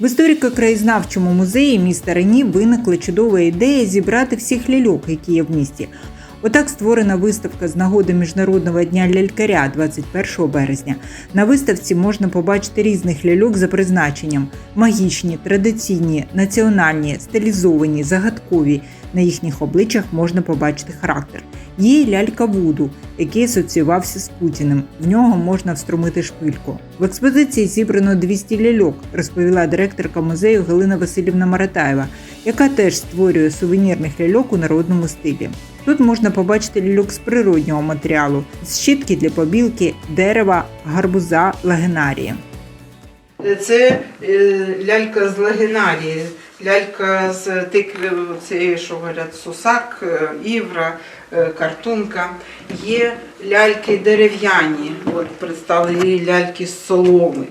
В історико-краєзнавчому музеї міста Рені виникла чудова ідея зібрати всіх ляльок, які є в місті. Отак створена виставка з нагоди Міжнародного дня лялькаря 21 березня. На виставці можна побачити різних ляльок за призначенням: магічні, традиційні, національні, стилізовані, загадкові. На їхніх обличчях можна побачити характер. Є й лялька Вуду, який асоціювався з Путіним. В нього можна встромити шпильку. В експозиції зібрано 200 ляльок, розповіла директорка музею Галина Васильівна Маратаєва, яка теж створює сувенірних ляльок у народному стилі. Тут можна побачити з природнього матеріалу, з щітки для побілки, дерева, гарбуза, лагенарії. Це е, лялька з лагінарії, лялька з тикви, цієї, що говорять, сусак, е, івра, е, картунка. Є ляльки дерев'яні, от представлені ляльки з соломи.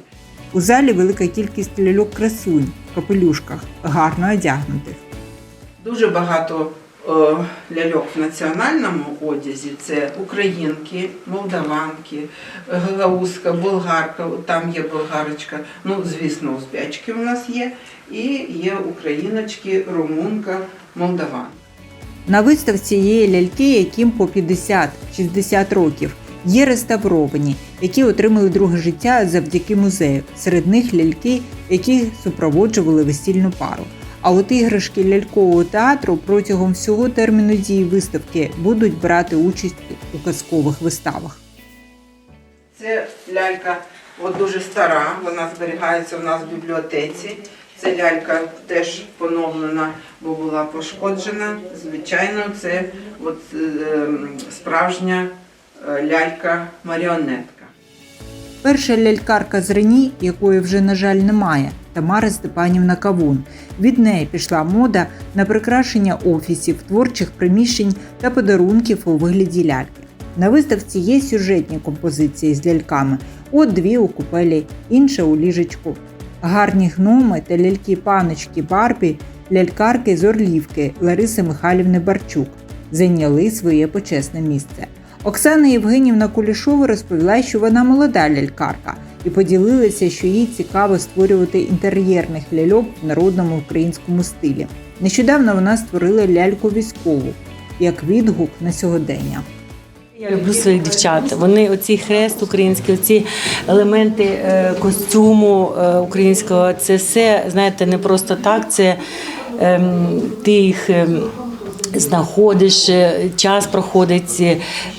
У залі велика кількість ляльок красунь в капелюшках, гарно одягнутих. Дуже багато ляльок в національному одязі. Це українки, молдаванки, гагаузка, болгарка, там є болгарочка, ну, звісно, узбячки у нас є, і є україночки, румунка, молдаван. На виставці є ляльки, яким по 50-60 років. Є реставровані, які отримали друге життя завдяки музею. Серед них ляльки, які супроводжували весільну пару. А от іграшки лялькового театру протягом всього терміну дії виставки будуть брати участь у казкових виставах. Це лялька от дуже стара, вона зберігається у нас в бібліотеці. Це лялька теж поновлена, бо була пошкоджена. Звичайно, це от, е, справжня е, лялька-маріонетка. Перша лялькарка з Рені, якої вже, на жаль, немає, Тамара Степанівна Кавун. Від неї пішла мода на прикрашення офісів, творчих приміщень та подарунків у вигляді ляльки. На виставці є сюжетні композиції з ляльками. От дві у купелі, інша у ліжечку. Гарні гноми та ляльки-паночки Барбі, лялькарки з Орлівки Лариси Михайлівни Барчук зайняли своє почесне місце. Оксана Євгенівна Кулішова розповіла, що вона молода лялькарка і поділилася, що їй цікаво створювати інтер'єрних ляльок в народному українському стилі. Нещодавно вона створила ляльку військову як відгук на сьогодення. Я люблю своїх дівчат. Вони оці хрест український, оці елементи е, костюму е, українського. Це все знаєте, не просто так. Це ем, ти їх. Знаходиш, е, час проходить, е,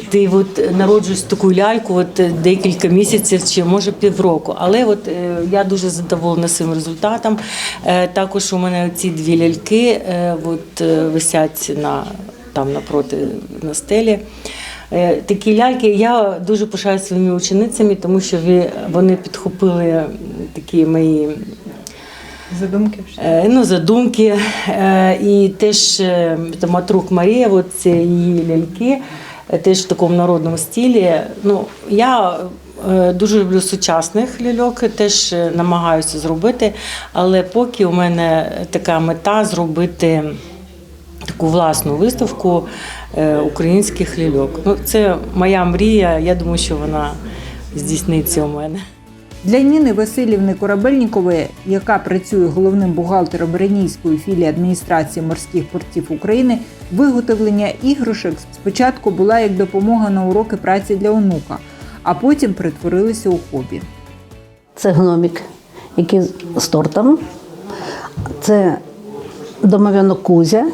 ти от народжуєш таку ляльку, от декілька місяців чи може півроку. Але от е, я дуже задоволена своїм результатом. Також у мене ці дві ляльки от, висять на там напроти на стелі. Такі ляльки я дуже пишаю своїми ученицями, тому що вони підхопили такі мої Задумки е, ну, задумки. Е, І теж е, там Матрук Марія, от її ляльки, е, теж в такому народному стилі. Ну, я е, дуже люблю сучасних ляльок, теж намагаюся зробити, але поки у мене така мета зробити таку власну виставку українських ляльок. Ну, це моя мрія, я думаю, що вона здійсниться у мене. Для Ніни Васильівни Корабельнікової, яка працює головним бухгалтером Ренійської філії адміністрації морських портів України, виготовлення іграшок спочатку була як допомога на уроки праці для онука, а потім перетворилися у хобі. Це гномік, який з тортом. Це домов'янок Кузя.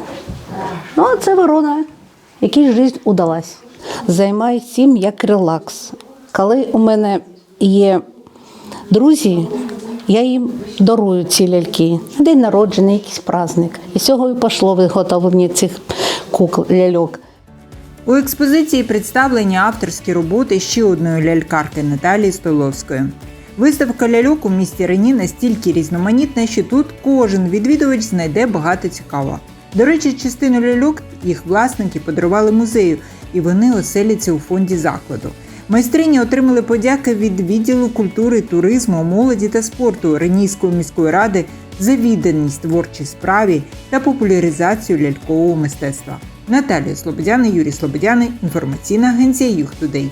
Ну, а це ворона, якій життя удалась. Займаюся цим як релакс. Коли у мене є друзі, я їм дарую ці ляльки. День народження, якийсь праздник. І з цього і пішло виготовлення цих кукол ляльок. У експозиції представлені авторські роботи ще одної лялькарки Наталії Столовської. Виставка ляльок у місті Рені настільки різноманітна, що тут кожен відвідувач знайде багато цікавого. До речі, частину ляльок їх власники подарували музею, і вони оселяться у фонді закладу. Майстрині отримали подяки від відділу культури, туризму, молоді та спорту Ренійської міської ради за відданість творчій справі та популяризацію лялькового мистецтва. Наталія Слободяна, Юрій Слободяний, інформаційна агенція Юхтудей.